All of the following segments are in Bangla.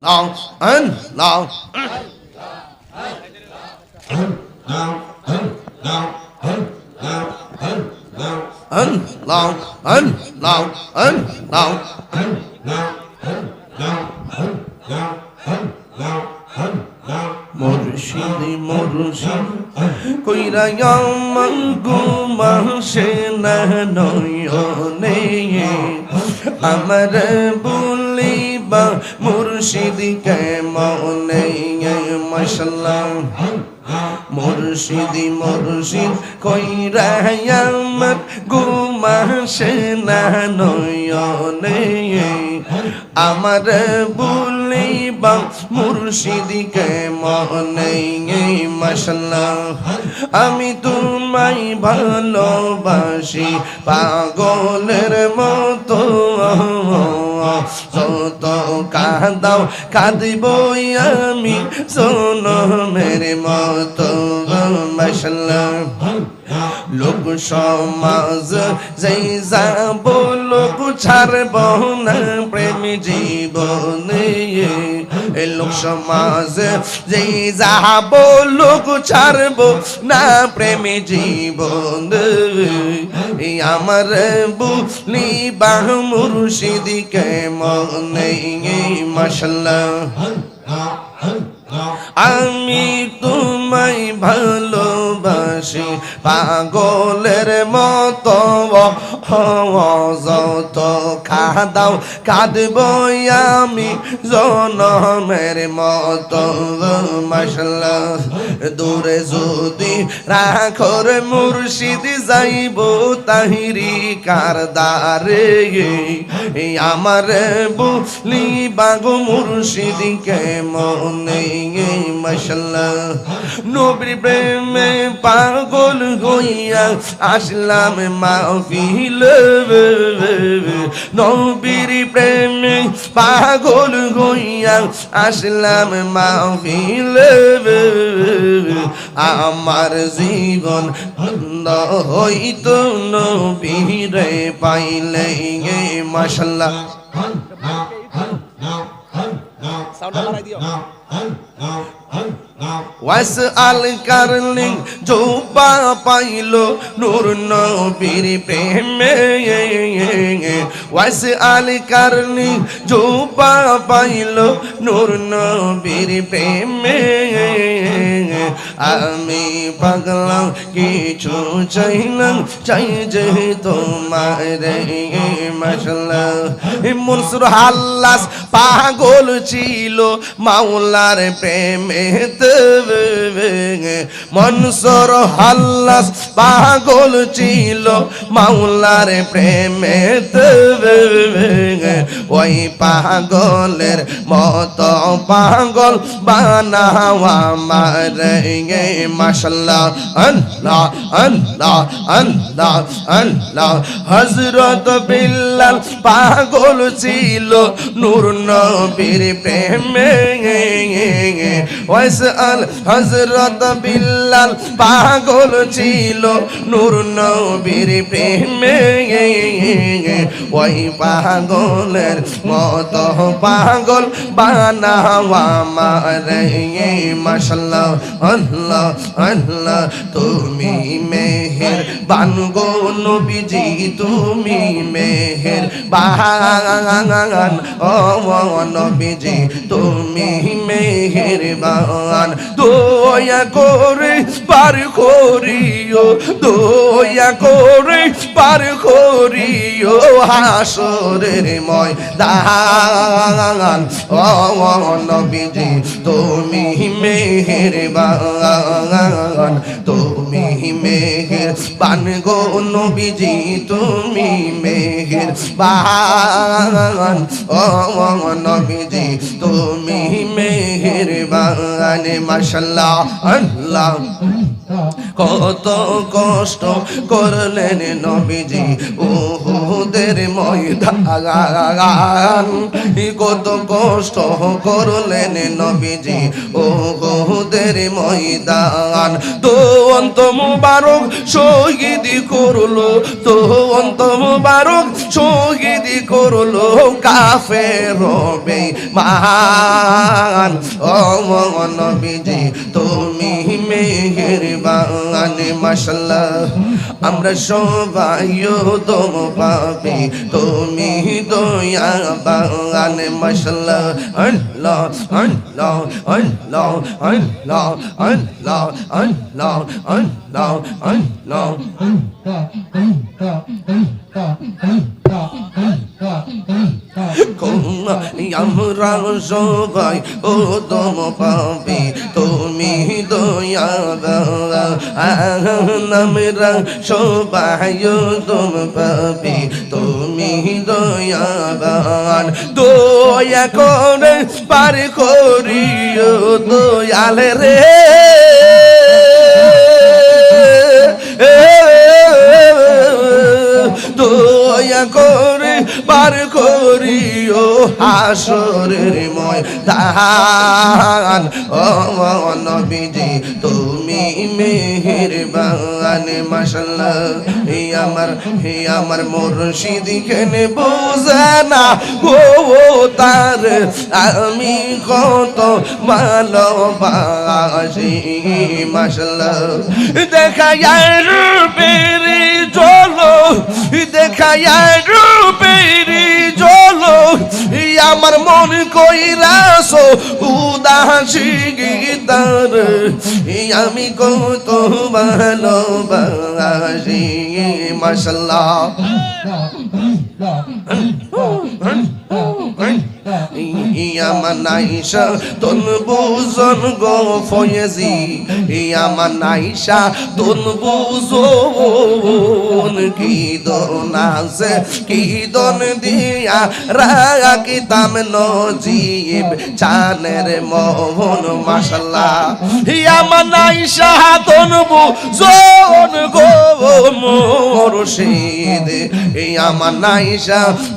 long and long. And long and long and Murshidi কে মনে মশলা মুর্শিদি, মুর্শিদ কইরা আমার গুমাসে না নয়নে। আমার বলিবা মুর্শিদিকে মনে মশলা আমি তোমায় ভালোবাসি, পাগলের মতো। যত কাঁদাও, কাঁদিব আমি। শোনো মেরে মত মশলা লোক সমাজ যেই যাব লোক ছাড়ব না প্রেম জীবনে লোক সমাজ, যেই যাহাব লোক ছাড়ব না প্রেমে জীবন। আমার বুলি বাহ মুর্শিদিকে মনে মশলা আমি তোমায় ভালোবাসি, পাগলের মতো। যত কাঁদাও, কাঁদব আমি জনমের মতো। মশলা দূরে যদি রাখর মুর্শিদ যাইব তাহিরি কারদারে। আমার বুলি বাগো মুর্শিদিকে মনে মশলা নবীর প্রেমে পাগল হইয়া আসলাম মাহফিল। নবীর প্রেমে পাগল হইয়া আসলাম মাহফিল। আমার জীবন হইতো, নবীরে পাইলে মশলা সাউন্ডটা বাড়াই দিও ওয়াস আল কারলিং জোবা পাইলো নূর নবীর প্রেমে। ওয়াস আল কারলিং জোবা পাইলো নূর নবীর প্রেমে। আমি পাগলাম, কিছু চাইলাম, চাই যে তোমার মশলা। মনসুর হাল্লাস পাগল ছিল মাওলার প্রেমে মনসুর হাল্লাস পাগল ছিল, মাওলার প্রেমে ওই পাগলের মত পাগল বানাওয়া মারে মাশাল্লাহ, আল্লাহ আল্লাহ আল্লাহ আল্লাহ। হজরত বিল্লাল পাগল ছিল, নূর নবীর প্রেমে ওয়াইস আল হজরত বিল্লাল পাগল ছিল, নূর নবীর প্রেমে। ওই পাগলের মত পাগল বানাওয়া মারে মাশাল্লাহ, আল্লাহ আল্লাহ, তুমি মেহের বানগো নবীজি, তুমি মেহের বাগান ও নবীজি, তুমি মেহের বাগান দয়া করে পার করিও, দয়া করে পার করিও, হাসরের ময়দান। ও নবীজি, তুমি মেহের বাগান তুমি মেহের বান গো নবীজি তুমি মেহের বান ও নবীজি তুমি মেহের বান মাশাল্লাহ আল্লাহ। কত কষ্ট করলেন নবীজি? ওহুদের ময়দান। কত কষ্ট করলেন নবীজি? ওহুদের ময়দান। তো অন্ত মুবারক শহীদ করল, তো অন্ত মুবারক শহীদ করল কাফে রবে মান ও নবীজি, তুমি মেহেরবান। মাশাল্লাহ আমরা সবাই দম পাবে তুমি দয়া বান মাশাল্লাহ আল্লাহ আল্লাহ আল্লাহ আল্লাহ আল্লাহ আল্লাহ আল্লাহ। আল্লাহ আমরা সবাই ও দম পাবে তুমি দয়া আমরা সবাই দম পাবে তুমি দয়াবান দয়া করে পার করিও দয়াল রে দয়া পার করিও হাসরের ময়দান। ও নবীজি তুমি মেহেরবান মাশাল্লাহ হে আমার হে আমার মুর্শিদ কেনে বোঝে না। ও ও তার, আমি কত ভালোবাসি মাশাল্লাহ দেখা রূপের চলো দেখা রূপের চলো আমার মন কইরাস উদাসী গীতার। আমি কত ভালোবাসি মাশাল্লাহ। আমার নাইশা তন বুজন গো ফয়েজি। আমার নাইশা তন বুজন কি দন আছে, কি দন দিয়া রাখিতাম নজিব। চানের মোহন, মাশাল্লাহ। তন বুজন গো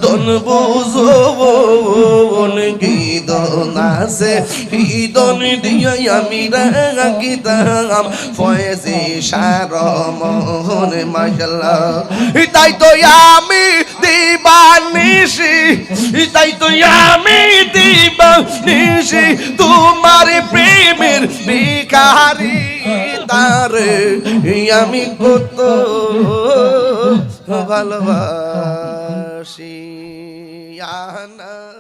তন বুজন গীতন আছে গীতন দিয়ে আমি রাখিতাম ফয়েজে সার মোহন তাই তো আমি দিবানিসি তাই তো আমি দিবানিসি তোমার প্রেমের ভিখারি তারে আমি কত ভালোবাসি। আনা